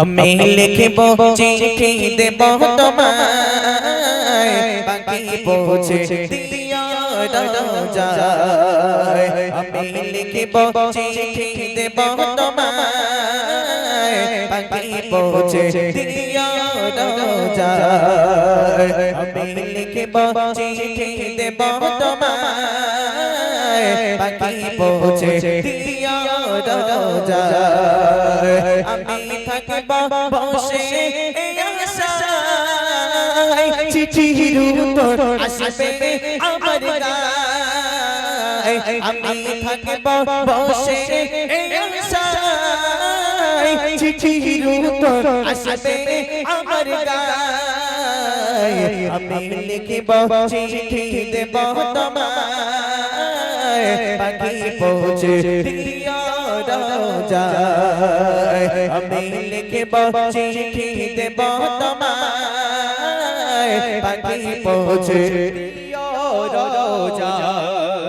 আমি লিখব চিঠি দেব তোমায়। বাকি পৌঁছে দিয়া যায় আমি লিখব চিঠি দেব তোমায়। বাকি পৌঁছে দিয়া যায় আমি লিখব চিঠি দেব তোমায়। বাকি পৌঁছে দিয়া যায় থাকিব বসে চিঠির উত্তর আসবে আমার আমি থাকিব বসে চিঠির উত্তর আসবে আমার আমি লিখিব চিঠি দেব তোমায়। পাখি পৌঁছে দিয়া যায় আমি লিখিব চিঠি দেব তোমায় পাখি পৌঁছে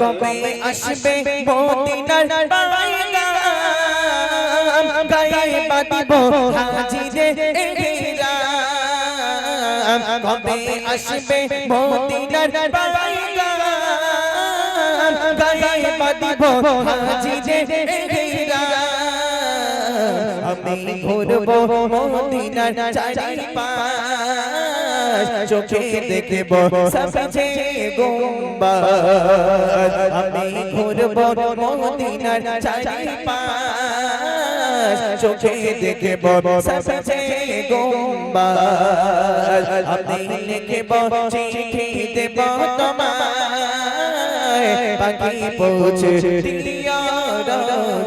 কবে আসবে মদিনার বাইগাম গায়ে বাঁধিব হাজিরে এরাম কবে আসবে মদিনার বাইগাম গায়ে বাঁধিব হাজিরে এরাম আমি ঘুরব মদিনার চারিপাশ, চোখে দেখব সবচে গোম্বাদ আমি ঘুরব মদিনার চারিপাশ, চোখে দেখব সবচে গোম্বাদ আমি লিখব চিঠি দেব তোমায়, পাখি পৌঁছে যায়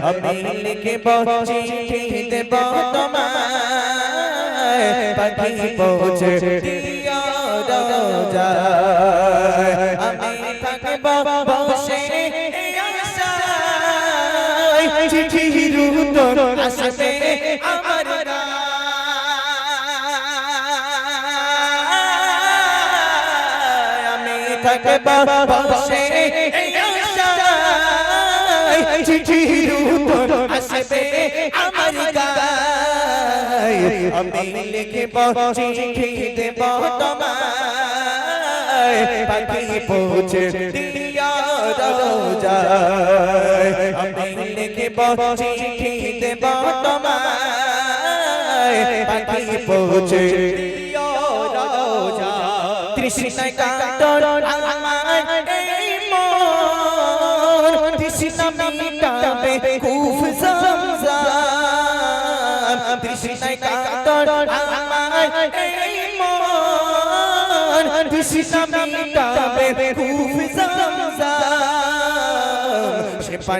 আমি লিখব চিঠি দেব তোমায় পাখি পৌঁছে দিয়া যায় আমি থাকব বসে চিঠির উত্তর আসবে আমার আমি থাকব বসে চিঠির উত্তর আসবে আমার গায় আমি লিখব চিঠি দেব তোমায় পাখি পৌঁছে দিয়া যায় আমি লিখব চিঠি দেব তোমায় পাখি পৌঁছে দিয়া তৃষ্ণায় কাতর আমার এই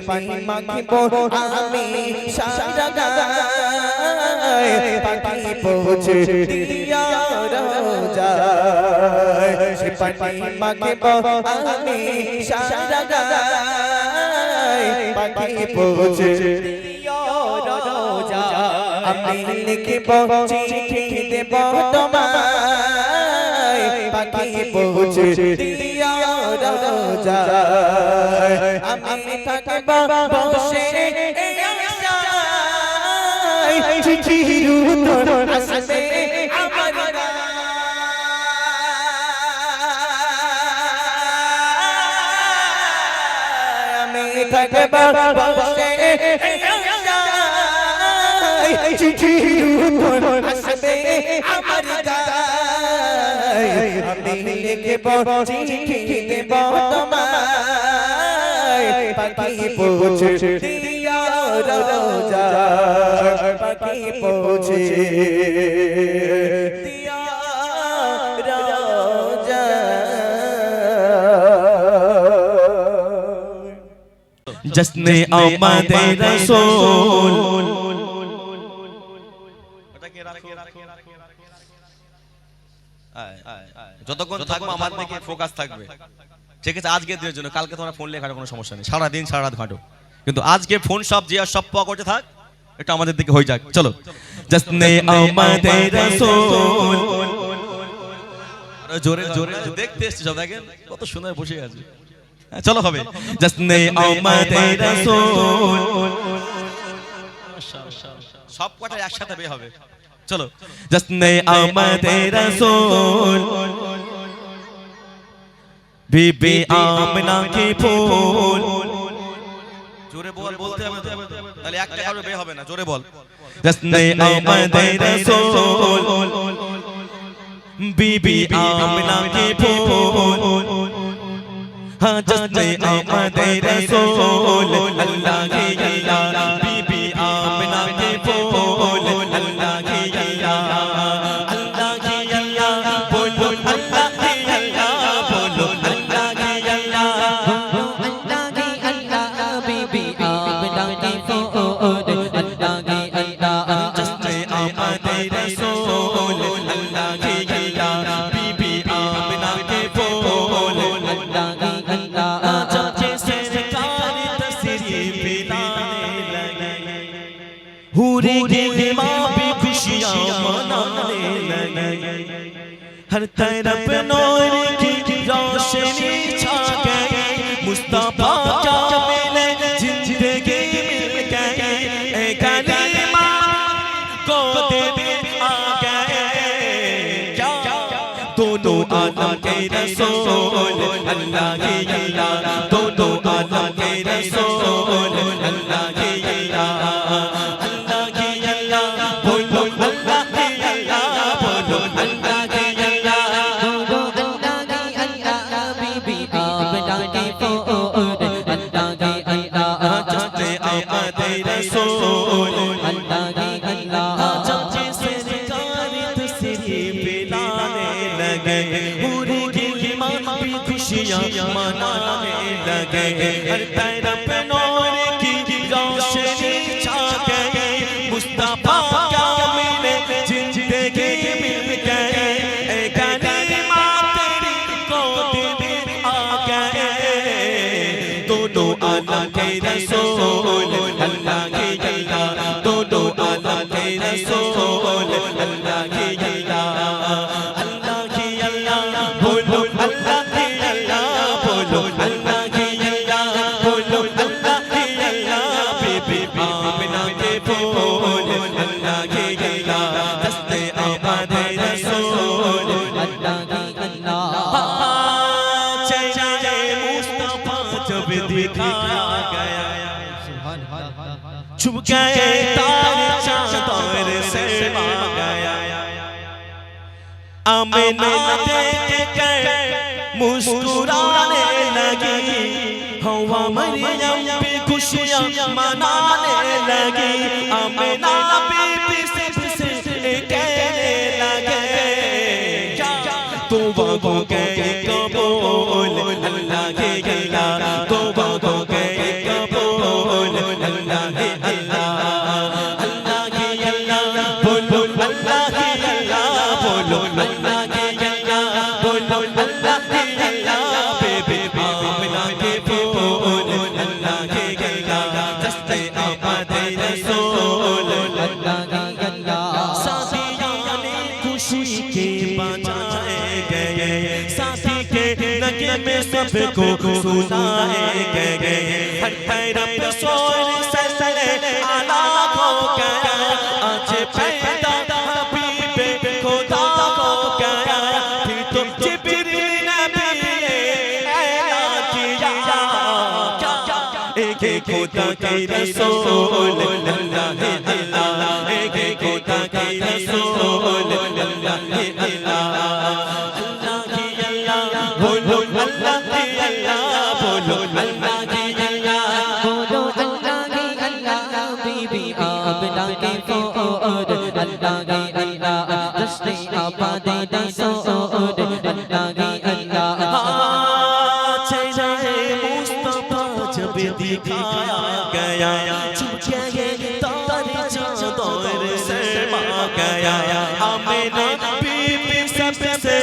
পানি মাখিব আমি সারা গায়। পাখি পৌঁছে দিয়া যায় সে পানি মাখিব আমি সারা গায়। পাখি পৌঁছে আমি লিখিব চিঠি দেব তোমায় পাখি পৌঁছে দিয়া যায় আমি থাকব বসে আমি থাকব বসে চিঠির উত্তর আসবে আমার গায় আমি লিখব চিঠি দেব তোমায় পাখি পৌঁছে দিয়া যায় পাখি পৌঁছে দিয়া জশ্নে আমাদের রসুল যতক্ষণ থাকব আমার দিকে ফোকাস থাকবে। ঠিক আছে আজকের দিনের জন্য কালকে তোমরা ফোন লেখার কোনো সমস্যা নেই। সারাদিন সারা রাত ঘাটো কিন্তু আজকে ফোন সব যে সব করতে থাক এটা আমাদের দিকে হয়ে যাক। চলো। জশ্নে আমাদের রসুল জোরে জোরে। দেখতে এসছি সব দেখেন? কত সুন্দর বসে আছে। হ্যাঁ, চলো হবে। জশ্নে আমাদের রসুল সব কটা একসাথে বে হবে। চলো। জসনে আমাদের রাসূল। বিবি আমনা কি ফুল। জোরে বল বলতে হবে তাহলে একটা কারও বে হবে না জোরে বল। জসনে আমাদের রাসূল। বিবি আমনা কি ফুল। হ্যাঁ জসনে আমাদের রাসূল। আল্লাহ কি আল্লাহ। हूरे गे माँ भी खुशियाँ मनाने लगे हर तरफ नूर की रोशनी छा गई मुस्तफा का मिले जिंदगी मिल गई ए कलीमा को दे दे आ गए क्या दोनों आलम के रसूल अल्लाह की अल्लाह दोनों आलम के रसूल अल्लाह की अल्लाह अल्लाह की अल्लाह बोलो अल्लाह की अल्लाह बीबी आमना के फूल अल्लाह की अल्लाह दस्ते आबाद रसूल चले मुस्तफा जब दिखाया गया छुप गए तारे चांदर से आ गया आमना देख कर मुस्कुराने लगी हवा मरियम भी खुशियां मनाने लगी आमना बीबी सबसे कहने लगे तोबा हो गए कबूल अल्लाह के सबको सुनाए गए हर तरफ सोर ससरे आला हो गया आज पैदा हबीब खुदा हो गया फिर तो जिब्रील नबी ऐलान किया एक एक खुदा के रसूल अल्लाह है अल्लाह एक एक खुदा के रसूल अल्लाह है अल्लाह चले मुस्तफा जब जब दिखाया गया चुके तारे चादर शर्मा गया आमिना बीबी सबसे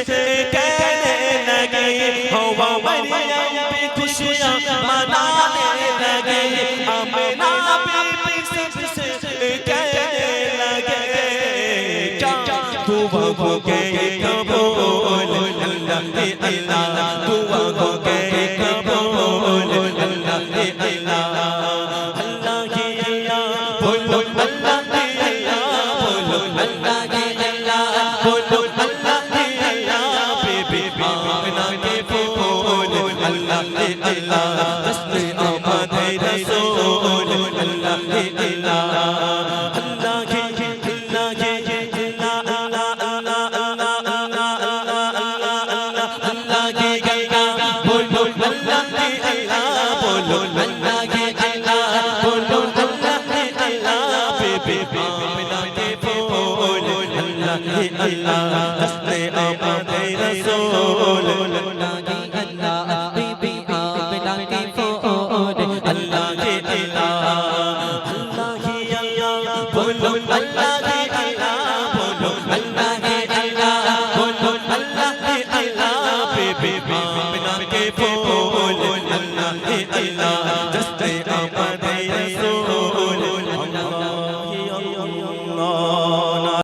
कहने लगे हवा मरियम पे खुशियां मनाने लगे आमिना बीबी दुआ हो गए कबूल अल्लाह ने अल्लाह दुआ हो गए कबूल